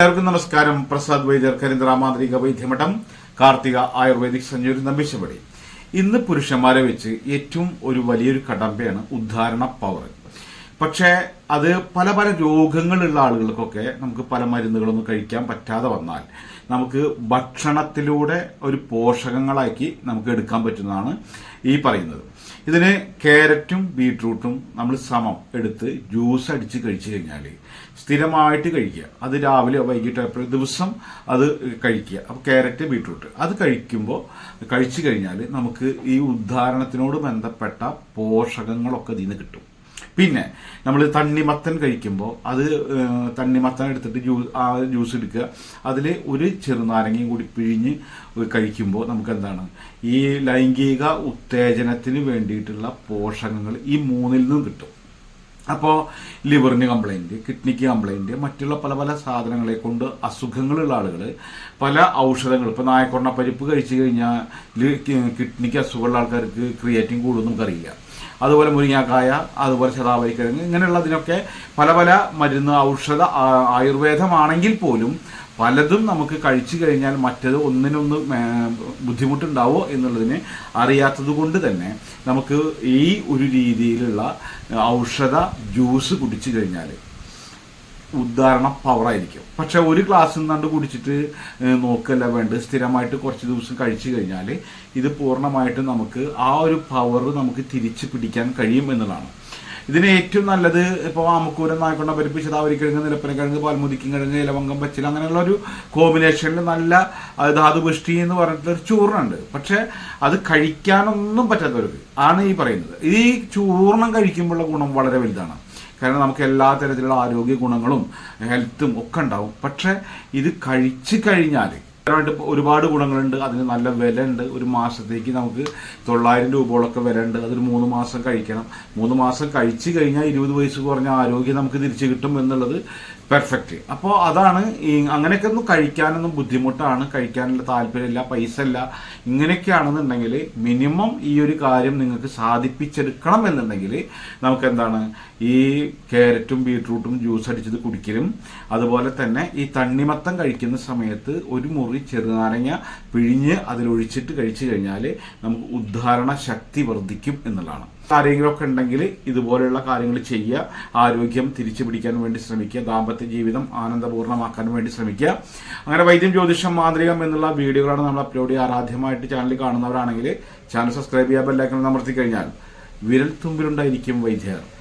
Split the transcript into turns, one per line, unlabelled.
എല്ലാവർക്കും നമസ്കാരം. പ്രസാദ് വൈദ്യർ കരിന്ദ്ര മാന്ത്രിക വൈദ്യമഠം കാർത്തിക ആയുർവേദിക് സഞ്ജൂരി നമ്പിശപടി ഇന്ന് പുരുഷന്മാരെ വെച്ച് ഏറ്റവും ഒരു വലിയൊരു കടമ്പയാണ് ഉദ്ധാരണ പവർ. പക്ഷേ അത് പല പല രോഗങ്ങളുള്ള ആളുകൾക്കൊക്കെ നമുക്ക് പല മരുന്നുകളൊന്നും കഴിക്കാൻ പറ്റാതെ വന്നാൽ നമുക്ക് ഭക്ഷണത്തിലൂടെ ഒരു പോഷകങ്ങളാക്കി നമുക്ക് എടുക്കാൻ പറ്റുന്നതാണ് ഈ പറയുന്നത്. ഇതിന് ക്യാരറ്റും ബീട്രൂട്ടും നമ്മൾ സമം എടുത്ത് ജ്യൂസ് അടിച്ച് കഴിച്ചു കഴിഞ്ഞാൽ സ്ഥിരമായിട്ട് കഴിക്കുക. അത് രാവിലെ വൈകിട്ട് എപ്പോഴും ദിവസം അത് കഴിക്കുക. അപ്പോൾ ക്യാരറ്റ് ബീട്രൂട്ട് അത് കഴിക്കുമ്പോൾ കഴിച്ചു കഴിഞ്ഞാൽ നമുക്ക് ഈ ഉദ്ധാരണത്തിനോട് ബന്ധപ്പെട്ട പോഷകങ്ങളൊക്കെ ഇതിൽ നിന്ന് കിട്ടും. പിന്നെ നമ്മൾ തണ്ണിമത്തൻ കഴിക്കുമ്പോൾ അത് തണ്ണിമത്തൻ എടുത്തിട്ട് ജ്യൂസ് ആ ജ്യൂസ് എടുക്കുക. അതിൽ ഒരു ചെറുനാരങ്ങയും കൂടി പിഴിഞ്ഞ് കഴിക്കുമ്പോൾ നമുക്ക് എന്താണ് ഈ ലൈംഗിക ഉത്തേജനത്തിന് വേണ്ടിയിട്ടുള്ള പോഷകങ്ങൾ ഈ മൂന്നിൽ നിന്നും കിട്ടും. അപ്പോൾ ലിവറിന് കംപ്ലൈന്റ് കിഡ്നിക്ക് കംപ്ലൈന്റ് മറ്റുള്ള പല പല സാധനങ്ങളെ കൊണ്ട് അസുഖങ്ങളുള്ള ആളുകൾ പല ഔഷധങ്ങൾ ഇപ്പോൾ നായക്കൊണ്ണ പരിപ്പ് കഴിച്ചു കഴിഞ്ഞാൽ കിഡ്നിക്ക് അസുഖമുള്ള ആൾക്കാർക്ക് ക്രിയേറ്റിംഗ് കൂടും നമുക്കറിയില്ല അതുപോലെ മുരിങ്ങാക്കായ അതുപോലെ ശതാവരിക്കിഴങ്ങ് ഇങ്ങനെയുള്ളതിനൊക്കെ പല പല മരുന്ന് ഔഷധ ആയുർവേദമാണെങ്കിൽ പോലും പലതും നമുക്ക് കഴിച്ചു കഴിഞ്ഞാൽ മറ്റത് ഒന്നിനൊന്ന് ബുദ്ധിമുട്ടുണ്ടാവോ എന്നുള്ളതിനെ അറിയാത്തത് കൊണ്ട് തന്നെ നമുക്ക് ഈ ഒരു രീതിയിലുള്ള ഔഷധ ജ്യൂസ് കുടിച്ചു കഴിഞ്ഞാൽ ഉദ്ധാരണ പവറായിരിക്കും പക്ഷെ ഒരു ഗ്ലാസ് നിന്നാണ്ട് കുടിച്ചിട്ട് നോക്കല്ല വേണ്ട സ്ഥിരമായിട്ട് കുറച്ച് ദിവസം കഴിച്ചു കഴിഞ്ഞാൽ ഇത് പൂർണമായിട്ടും നമുക്ക് ആ ഒരു പവർ നമുക്ക് തിരിച്ചു പിടിക്കാൻ കഴിയും എന്നുള്ളതാണ്. ഇതിന് ഏറ്റവും നല്ലത് ഇപ്പോൾ ആമക്കൂരം നായ്ക്കൊണ്ട പരിപ്പ് ശതാവരിക്കിഴങ്ങ് നിലപ്പനക്കിഴങ്ങ് പാൽമുതിക്കും കിഴങ്ങ് ഇലവങ്കം പച്ചില അങ്ങനെയുള്ള ഒരു കോമ്പിനേഷനിൽ നല്ല ധാതുപുഷ്ടി എന്ന് പറഞ്ഞിട്ടൊരു ചൂർണുണ്ട് പക്ഷെ അത് കഴിക്കാനൊന്നും പറ്റാത്തവർക്ക് ആണ് ഈ പറയുന്നത്. ഈ ചൂർണം കഴിക്കുമ്പോഴുള്ള ഗുണം വളരെ വലുതാണ്. കാരണം നമുക്ക് എല്ലാ തരത്തിലുള്ള ആരോഗ്യ ഗുണങ്ങളും ഹെൽത്തും ഒക്കെ ഉണ്ടാവും. പക്ഷെ ഇത് കഴിച്ചു കഴിഞ്ഞാൽ ായിട്ട് ഒരുപാട് ഗുണങ്ങളുണ്ട്. അതിന് നല്ല വില ഉണ്ട് ഒരു മാസത്തേക്ക് നമുക്ക് തൊള്ളായിരം രൂപയോളൊക്കെ വില ഉണ്ട് അതൊരു മൂന്ന് മാസം കഴിക്കണം. മൂന്ന് മാസം കഴിച്ചു കഴിഞ്ഞാൽ ഇരുപത് വയസ്സ് കുറഞ്ഞ ആരോഗ്യം നമുക്ക് തിരിച്ചു കിട്ടും എന്നുള്ളത് പെർഫെക്റ്റ് അപ്പോൾ അതാണ് ഈ അങ്ങനെയൊക്കെ ഒന്നും കഴിക്കാനൊന്നും ബുദ്ധിമുട്ടാണ്. കഴിക്കാനുള്ള താല്പര്യമില്ല പൈസ ഇല്ല ഇങ്ങനെയൊക്കെയാണെന്നുണ്ടെങ്കിൽ മിനിമം ഈ ഒരു കാര്യം നിങ്ങൾക്ക് സാധിപ്പിച്ചെടുക്കണം എന്നുണ്ടെങ്കിൽ നമുക്ക് എന്താണ് ഈ ക്യാരറ്റും ബീട്രൂട്ടും ജ്യൂസ് അടിച്ചത് കുടിക്കലും. അതുപോലെ തന്നെ ഈ തണ്ണിമത്തം കഴിക്കുന്ന സമയത്ത് ഒരു മുറി ചെറുനാരങ്ങ പിഴിഞ്ഞ് അതിലൊഴിച്ചിട്ട് കഴിച്ചു കഴിഞ്ഞാൽ നമുക്ക് ഉദ്ധാരണ ശക്തി വർദ്ധിക്കും എന്നുള്ളതാണ്. ആരെങ്കിലുമൊക്കെ ഉണ്ടെങ്കിൽ ഇതുപോലെയുള്ള കാര്യങ്ങൾ ചെയ്യുക ആരോഗ്യം തിരിച്ചു പിടിക്കാൻ വേണ്ടി ശ്രമിക്കുക. ദാമ്പത്യ ജീവിതം ആനന്ദപൂർണമാക്കാൻ വേണ്ടി ശ്രമിക്കുക. അങ്ങനെ വൈദ്യം ജ്യോതിഷം മാന്ത്രികം എന്നുള്ള വീഡിയോകളാണ് നമ്മൾ അപ്ലോഡ് ചെയ്യാറ് ആരാധ്യമായിട്ട് ചാനൽ കാണുന്നവരാണെങ്കിൽ ചാനൽ സബ്സ്ക്രൈബ് ചെയ്യാൻ ബെല്ലൈക്കൺ അമർത്തി കഴിഞ്ഞാൽ വിരൽ തുമ്പിലുണ്ടായിരിക്കും വൈദ്യർ.